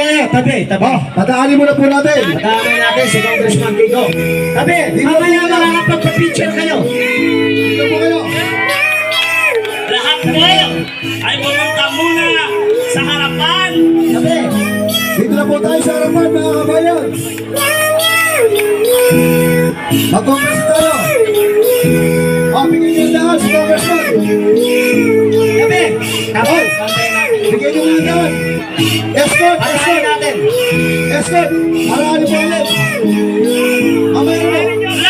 kayo, tabi, tabi. Oh, pataanin muna po natin. Dami natin si Congressman Kiko. Tabi, mamaya makakapagpa-picture kayo. Dito po kayo. Lahat po ay pumunta muna sa harapan. Tabi. Dito na po tayo sa harapan, mga kabayan. Mag-congress tayo. Oh, bigyan niyo na si Congressman. Tabi. Tabi. Bigyan niyo na daan. Escort, escort. Escort. Marami po ulit. Mamaya na.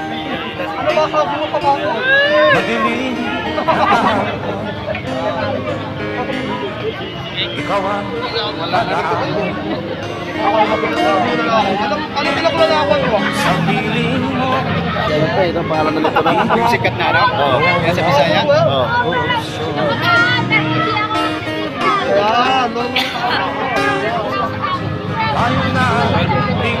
ah. Madilim Ikaw ang Sa piling mo Siyempre, ito ang pangalan ng luto ng sikat na araw. Oo. Yan sa Bisaya? Oo. Tayo na Pilipinas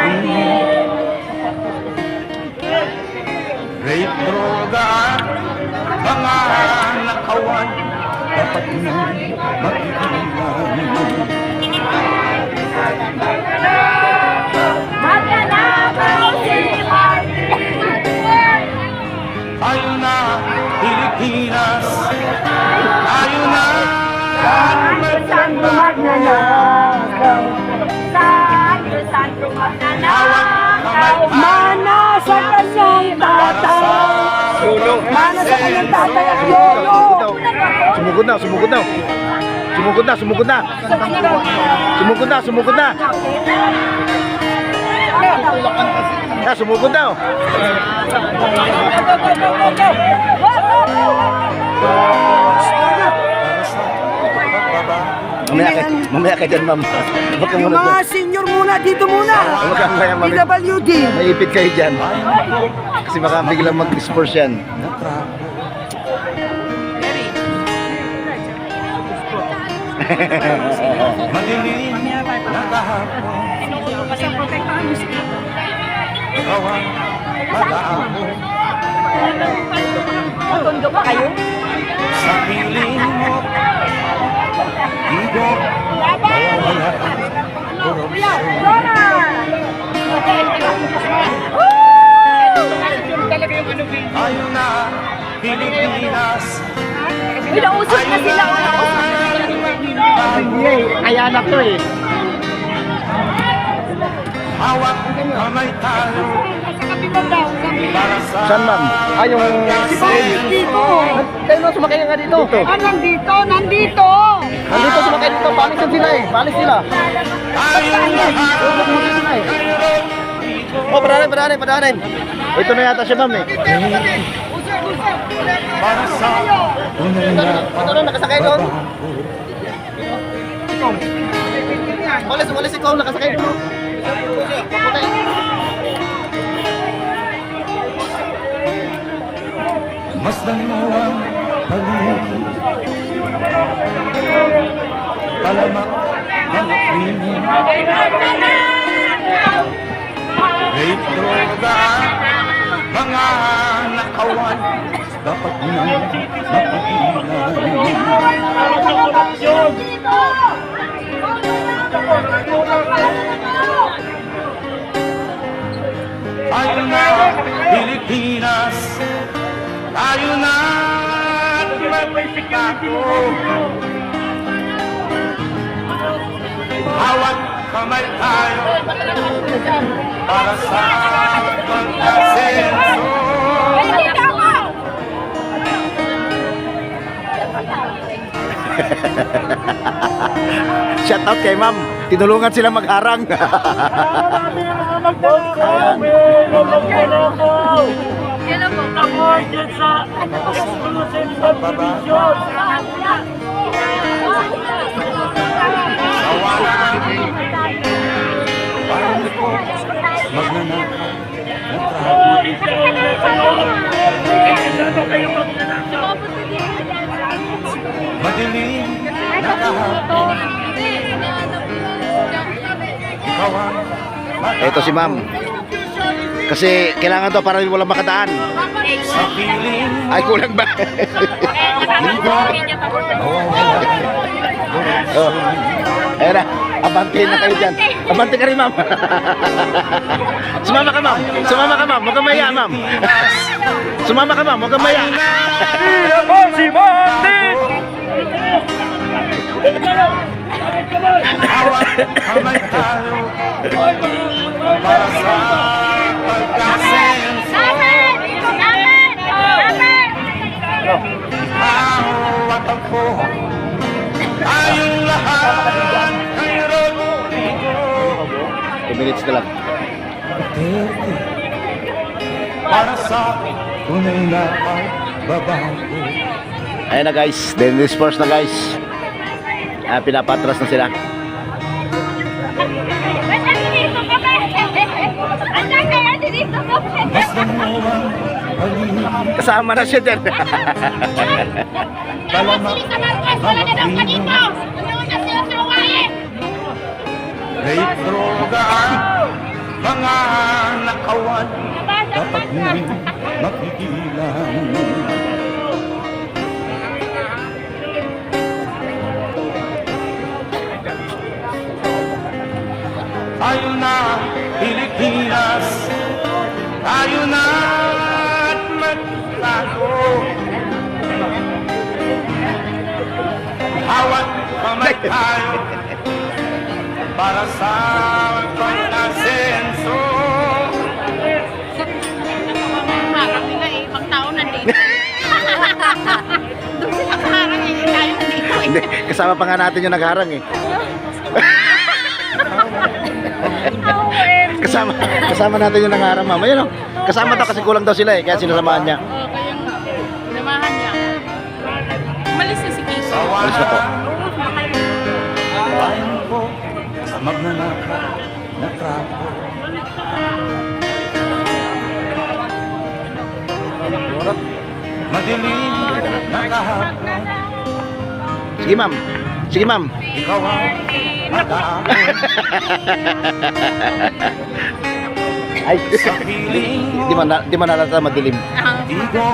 Dapat na Martin! Tayo na, Pilipinas Tayo na, Saan magnanakaw? Saan, magnanakaw? Mana sa kanyang tatay! Mana sa kanyang tatay at lolo! Sumugod na, sumugod na. Sumugod na, sumugod na. Sumugod na, sumugod na. Ya, sumugod na. oh. Mamaya ka, mamaya ka dyan, ma'am. Yung muna mga dyan. senior muna, dito muna! Huwag ka mamaya, ma'am. PWD! Maipit kayo dyan. Kasi baka biglang mag-disperse yan. Madilim na kahapon Ikaw ang mag-aabot Tondo pa kayo? sa piling mo Di ko mawawala Tayo na Pilipinas Pinausap na sila. Kaya anak to eh. Hawak kamay tayo Saan ma'am? Ah, yung... Dito. Kayo na, sumakay nga dito. Dito. Ah, nandito, nandito. Nandito sumakay dito. Palisan sila eh. Palis sila. Oh, padanin, padanin, padanin. Ito na yata siya ma'am eh. para sa na Ito na, nakasakay doon. Walis ikaw, nakasakay doon. Paputay. Masdan mo ang paligid Talamak ang krimen Rape, droga, mga nakawan Dapat nang mapagilan Tayo na. Magpapikato Hawat kamay tayo Para sa pagkasenso Shout out kay ma'am. Tinulungan sila magharang. Yan ang po. Kawalan Parang ko Magnanakaw ng trago Madilim ang Ito si ma'am. Kasi kailangan to para walang makadaan. Ay, kulang ba? oh. Ayan na. Abante na kayo dyan. Abante ka rin, ma'am. Sumama ka, ma'am. Sumama ka, ma'am. Huwag kang maya, ma'am. Sumama ka, ma'am. Huwag kang maya. Hawat kamay tayo Para sa Ako Tayong lahat Kay Rodrigo 2 minutes na lang. Para sa tunay na pagbabago Ayan na, guys. Then disperse na, guys. Ah, pinapatras na sila. Kasama na siya dyan. Talamak ang krimen Rape, droga, mga nakawan. Dapat mapigilan Tayo na, Kamay tayo para sa pagkasenso Harap nila eh, ibang tao nandito. Doon sila kaharang eh, tayo nandito eh. Hindi, kasama pa nga natin yung nagharang eh. kasama kasama natin yung nagharang, ma'am. Ayun, oh. Kasama daw kasi kulang daw sila eh, kaya sinasamahan niya. Oo, kaya nga. Namahan niya. Umalis na si Kiso. Alis na po. Magnanakaw na trapo Madilim na kahapon Sige, ma'am. Sige, ma'am. Ikaw ang nag-aamon Ay, Sa piling di man, na- di man nalata madilim. Igo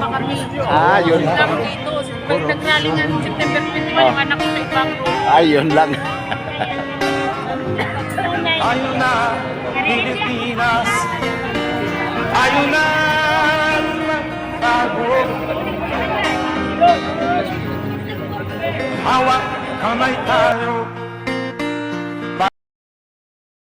Ah, yun. Dito. Pag nag-rally September 21, yung anak ko sa ibang Ay, yun lang. Tayo na, Pilipinas. Tayo na magtago Hawak kamay tayo